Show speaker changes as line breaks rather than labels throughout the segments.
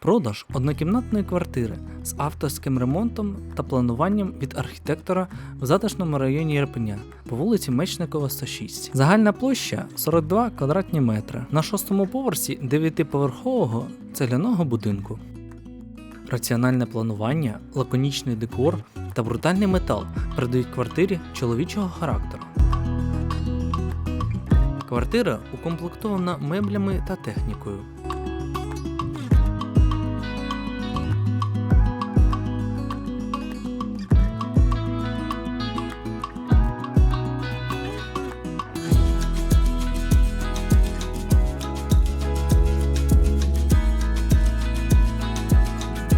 Продаж однокімнатної квартири з авторським ремонтом та плануванням від архітектора в затишному районі Ірпеня по вулиці Мечникова 106. Загальна площа 42 квадратні метри на шостому поверсі 9-поверхового цегляного будинку. Раціональне планування, лаконічний декор та брутальний метал придають квартирі чоловічого характеру. Квартира укомплектована меблями та технікою.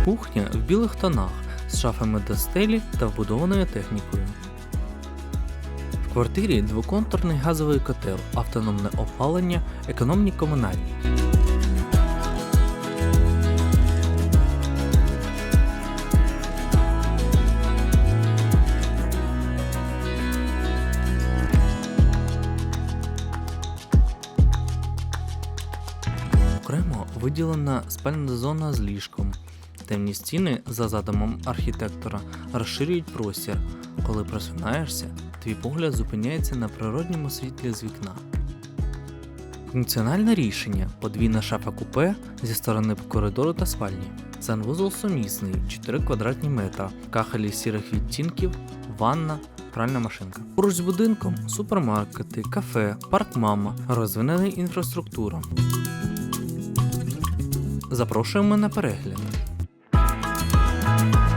Кухня в білих тонах з шафами до стелі та вбудованою технікою. В квартирі двоконтурний газовий котел, автономне опалення, економні комунальні. Окремо виділена спальна зона з ліжком. Темні стіни за задумом архітектора розширюють простір. Коли просинаєшся, твій погляд зупиняється на природньому світлі з вікна. Функціональне рішення подвійна шафа купе зі сторони коридору та спальні. Санвузол сумісний 4 квадратні метра, кахелі сірих відтінків, ванна, пральна машинка. Поруч з будинком супермаркети, кафе, парк мама, розвинена інфраструктура. Запрошуємо на перегляд.